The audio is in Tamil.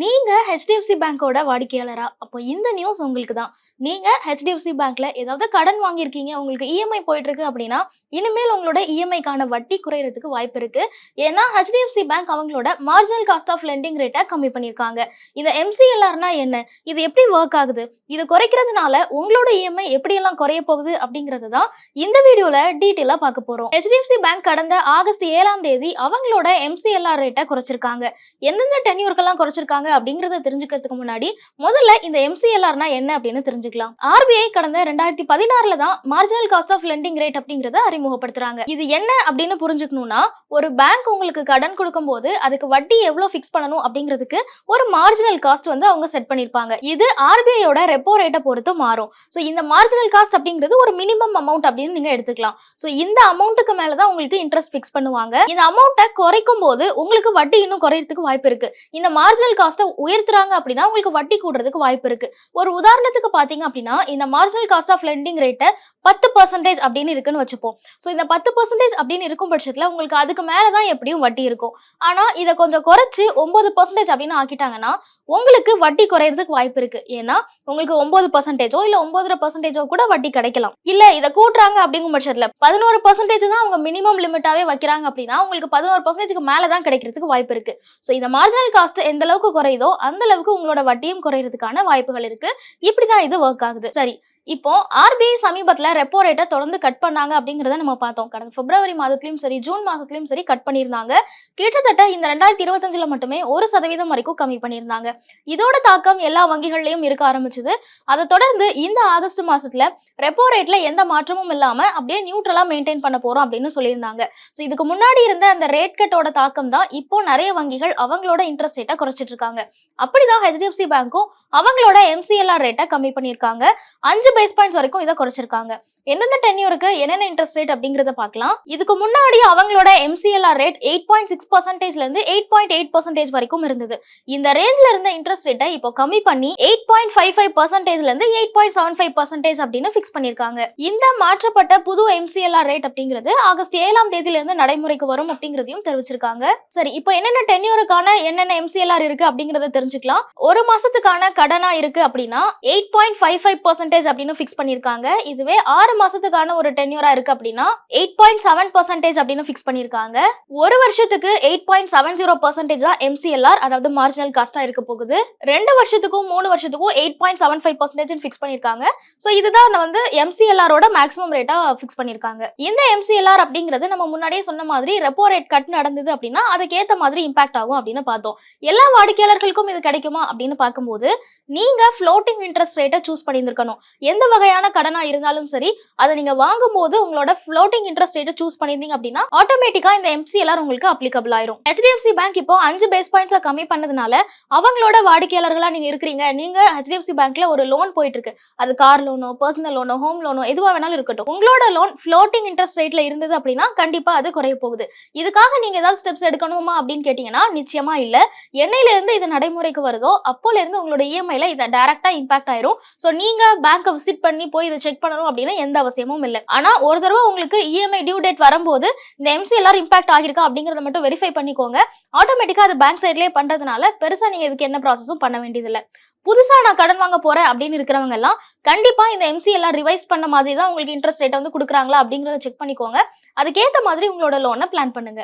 நீங்க ஹெச்டிஎஃப்சி பேங்கோட வாடிக்கையாளரா? அப்போ இந்த நியூஸ் உங்களுக்கு தான் நீங்க ஹெச்டிஎஃப்சி பேங்க்ல ஏதாவது கடன் வாங்கியிருக்கீங்க உங்களுக்கு இஎம்ஐ போயிட்டு இருக்கு அப்படின்னா இனிமேல் உங்களோட இஎம்ஐக்கான வட்டி குறையறதுக்கு வாய்ப்பு இருக்கு. ஏன்னா ஹெச்டிஎஃப்சி பேங்க் அவங்களோட மார்ஜினல் காஸ்ட் ஆஃப் லெண்டிங் ரேட்டை கம்மி பண்ணியிருக்காங்க. இந்த எம்சிஎல்ஆர்னா என்ன? இது எப்படி ஒர்க் ஆகுது? இது குறைக்கிறதுனால உங்களோட இஎம்ஐ எப்படியெல்லாம் குறைய போகுது அப்படிங்கிறது தான் இந்த வீடியோல டீட்டெயிலாக பார்க்க போறோம். ஹெச்டிஎஃப்சி பேங்க் கடந்த ஆகஸ்ட் ஏழாம் தேதி அவங்களோட எம்சிஎல்ஆர் ரேட்டை குறைச்சிருக்காங்க. எந்தெந்த டென்யூர்க்கெல்லாம் குறைச்சிருக்காங்க அப்படிங்கறத தெரிஞ்சுக்கிறதுக்கு முன்னாடி முதல்ல இந்த எம்சிஎல்ஆர்னா என்ன அப்படின்னு தெரிஞ்சுக்கலாம். ஆர்பிஐ கடந்த ரெண்டாயிரத்தி பதினாறுல தான் marginal cost of lending rate அப்படிங்கறத அறிமுகப்படுத்துறாங்க. இது என்ன அப்படின்னு புரிஞ்சுக்கணும்னா ஒரு பேங்க் உங்களுக்கு கடன் கொடுக்கும்போது அதுக்கு வட்டி எவ்வளவு ஃபிக்ஸ் பண்ணணும் அப்படிங்கிறதுக்கு ஒரு மார்ஜினல் காஸ்ட் வந்து அவங்க செட் பண்ணிருப்பாங்க. இது ஆர்பிஐயோட ரெப்போ ரேட்டை பொறுத்து மாறும். ஸோ இந்த மார்ஜினல் காஸ்ட் அப்படிங்கிறது ஒரு மினிமம் அமௌண்ட் அப்படின்னு நீங்க எடுத்துக்கலாம். ஸோ இந்த அமௌண்ட்டுக்கு மேல தான் உங்களுக்கு இன்ட்ரெஸ்ட் ஃபிக்ஸ் பண்ணுவாங்க. இந்த அமௌண்ட்டை குறைக்கும் போது உங்களுக்கு வட்டி இன்னும் குறையறதுக்கு வாய்ப்பு இருக்கு. இந்த மார்ஜினல் காஸ்ட் காஸ்ட்டை உயர்த்துறாங்க அப்படின்னா உங்களுக்கு வட்டி கூடுறதுக்கு வாய்ப்பு இருக்கு. ஒரு உதாரணத்துக்கு பார்த்தீங்க அப்படின்னா இந்த மார்ஜினல் காஸ்ட் ஆஃப் லெண்டிங் ரேட்டை பத்து பர்சன்டேஜ் அப்படின்னு இருக்குன்னு வச்சுப்போம். ஸோ இந்த பத்து பர்சன்டேஜ் அப்படின்னு இருக்கும் பட்சத்தில் உங்களுக்கு அதுக்கு மேலே தான் எப்படியும் வட்டி இருக்கும். ஆனால் இதை கொஞ்சம் குறைச்சி ஒன்பது பர்சன்டேஜ் அப்படின்னு ஆக்கிட்டாங்கன்னா உங்களுக்கு வட்டி குறையிறதுக்கு வாய்ப்பு இருக்கு. ஏன்னா உங்களுக்கு ஒன்பது பர்சன்டேஜோ இல்லை ஒன்பதரை பர்சன்டேஜோ கூட வட்டி கிடைக்கலாம். இல்லை இதை கூட்டுறாங்க அப்படிங்கும் பட்சத்தில் பதினோரு பர்சன்டேஜ் தான் அவங்க மினிமம் லிமிட்டாகவே வைக்கிறாங்க அப்படின்னா உங்களுக்கு பதினோரு பர்சன்டேஜ்க்கு மேலே தான் கிடைக்கிறதுக்கு வாய்ப்பு இருக்கு. ஸோ இந்த மார்ஜினல் காஸ்ட் எந்த அளவுக்கு குறையுதோ அந்த அளவுக்கு உங்களோட வட்டியும் குறையிறதுக்கான வாய்ப்புகள் இருக்கு. இப்படிதான் இது ஒர்க் ஆகுது. சரி இப்போ ஆர்பிஐ சமீபத்தில் ரெப்போ ரேட்டை தொடர்ந்து கட் பண்ணாங்க அப்படிங்கிறத நம்ம பார்த்தோம். கடந்த பிப்ரவரி மாதத்துலையும் சரி ஜூன் மாதத்துலையும் சரி கட் பண்ணியிருந்தாங்க. கிட்டத்தட்ட இந்த ரெண்டாயிரத்தி இருபத்தஞ்சில் மட்டுமே ஒரு சதவீதம் வரைக்கும் கம்மி பண்ணியிருந்தாங்க. இதோட தாக்கம் எல்லா வங்கிகள்லையும் இருக்க ஆரம்பிச்சது. அதை தொடர்ந்து இந்த ஆகஸ்ட் மாதத்தில் ரெப்போ ரேட்டில் எந்த மாற்றமும் இல்லாமல் அப்படியே நியூட்ரலா மெயின்டைன் பண்ண போகிறோம் அப்படின்னு சொல்லியிருந்தாங்க. ஸோ இதுக்கு முன்னாடி இருந்த அந்த ரேட் கட்டோட தாக்கம் தான் இப்போ நிறைய வங்கிகள் அவங்களோட இன்ட்ரெஸ்ட் ரேட்டை குறைச்சிட்டு இருக்காங்க. அப்படிதான் ஹெச்டிஎஃப்சி பேங்க்கும் அவங்களோட எம்சிஎல்ஆர் ரேட்டை கம்மி பண்ணியிருக்காங்க. அஞ்சு பேஸ் பாயிண்ட்ஸ் வரைக்கும் இதை குறைச்சிருக்காங்க. எந்தெந்த டென்யூருக்கு என்னென்ன இன்ட்ரெஸ்ட் ரேட் அப்படிங்கறத பார்க்கலாம். இதுக்கு முன்னாடி அவங்களோட MCLR rate eight point six பர்சன்டேஜ்ல இருந்து எயிட் பாயிண்ட் எயிட் பர்சன்டேஜ் வரைக்கும் இருந்தது. இந்த ரேஞ்ச்ல இருந்த இன்ட்ரெஸ்ட் ரேட்டை இப்போ கம்மி பண்ணி எயிட் பாயிண்ட் ஃபைவ் ஃபைவ் பர்சன்டேஜ்ல இருந்து eight point seven five percentage அப்படின்னு ஃபிக்ஸ் பண்ணியிருக்காங்க. இந்த மாற்றப்பட்ட புது எம்சிஎல்ஆர் ரேட் அப்படிங்கிறது ஆகஸ்ட் ஏழாம் தேதியில இருந்து நடைமுறைக்கு வரும் அப்படிங்கிறதையும் தெரிவிச்சிருக்காங்க. சரி இப்போ என்னென்ன டென்யூருக்கான என்னென்ன எம்சிஎல்ஆர் இருக்கு அப்படிங்கறத தெரிஞ்சுக்கலாம். ஒரு மாசத்துக்கான கடனா இருக்கு அப்படின்னா eight point five five percentage அப்படின்னு ஃபிக்ஸ் பண்ணியிருக்காங்க. இதுவே ஆறு மாசத்துக்கான ஒரு டென்யூரா இருக்கு அப்படின்னா எயிட் பாயிண்ட் செவன் பர்சன்டேஜ் அப்படின்னு ஃபிக்ஸ் பண்ணியிருக்காங்க. ஒரு வருஷத்துக்கு eight point seven zero percentage தான் எம்சிஎல்ஆர் அதாவது மார்ஜினல் காஸ்டா இருக்க போகுது. ரெண்டு வருஷத்துக்கும் மூணு வருஷத்துக்கும் eight point seven five percentage fix பண்ணிருக்காங்க ஸோ இதுதான் நான் வந்து எம்சிஎல்ஆரோட மேக்ஸிமம் ரேட்டா ஃபிக்ஸ் பண்ணியிருக்காங்க. இந்த எம்சிஎல்ஆர் அப்படிங்கிறது நம்ம முன்னாடியே சொன்ன மாதிரி ரெப்போ ரேட் கட் நடந்தது அப்படின்னா அதுக்கேற்ற மாதிரி இம்பாக்ட் ஆகும் அப்படின்னு பார்த்தோம். எல்லா வாடிக்கையாளர்களுக்கும் இது கிடைக்குமா அப்படின்னு பார்க்கும்போது நீங்க ஃப்ளோட்டிங் இன்ட்ரெஸ்ட் ரேட்டை சூஸ் பண்ணியிருந்திருக்கணும். எந்த வகையான கடனா இருந்தாலும் சரி அதை நீங்க வாங்கும்போது உங்களோட ஃப்ளோட்டிங் இன்ட்ரெஸ்ட் ரேட்டை சூஸ் பண்ணியிருந்தீங்க அப்படின்னா ஆட்டோமேட்டிக்கா இந்த எம்சிஎல்ஆர் உங்களுக்கு அப்ளிகபிள் ஆயிரும். ஹெச்டிஎஃப்சி பேங்க் இப்போ அஞ்சு பேஸ் பாயிண்ட்ஸை கம்மி பண்ணதுனால அவங்களோட வாடிக்கையாளர்களா நீங்க இருக்கிறீங்க. நீங்க ஹெச்டிஎஃப்சி பேங்க்ல ஒரு லோன் போயிட்டு இருக்கு அது கார் லோனோ பர்சனல் லோனோ ஹோம் லோனோ எதுவா வேணாலும் இருக்கட்டும். உங்களோட லோன் ஃப்ளோட்டிங் இன்ட்ரெஸ்ட் ரேட்ல இருந்தது அப்படின்னா கண்டிப்பா அது குறைய போகுது. இதுக்காக நீங்க ஏதாவது ஸ்டெப்ஸ் எடுக்கணுமா அப்படின்னு கேட்டீங்கன்னா நிச்சயமா இல்ல. என்னையிலேருந்து இது நடைமுறைக்கு வருதோ அப்போல இருந்து உங்களோட இஎம்ஐல இதை டைரக்டா இம்பாக்ட் ஆயிரும். ஸோ நீங்க பேங்க்கை விசிட் பண்ணி போய் இதை செக் பண்ணணும் அப்படின்னு எந்த அவசியமும் இல்லை. ஆனா ஒரு தடவை உங்களுக்கு இஎம்ஐ டியூ டேட் வரும்போது இந்த எம்சிஎல்ஆர் இம்பாக்ட் ஆகிருக்கா அப்படிங்கறத மட்டும் வெரிஃபை பண்ணிக்கோங்க. ஆட்டோமேட்டிக்கா அது பேங்க் சைட்லயே பண்றதுனால பெருசா நீங்க இதுக்கு என்ன ப்ராசஸும் பண்ண வேண்டியதில்லை. புதுசா நான் கடன் வாங்க போறேன் அப்படின்னு இருக்கிறவங்க எல்லாம் கண்டிப்பா இந்த எம்சிஎல்ஆர் ரிவைஸ் பண்ண மாதிரி தான் உங்களுக்கு இன்ட்ரெஸ்ட் ரேட்டை வந்து கொடுக்குறாங்களா அப்படிங்கறத செக் பண்ணிக்கோங்க. அதுக்கேற்ற மாதிரி உங்களோட லோனை பிளான் பண்ணுங்க.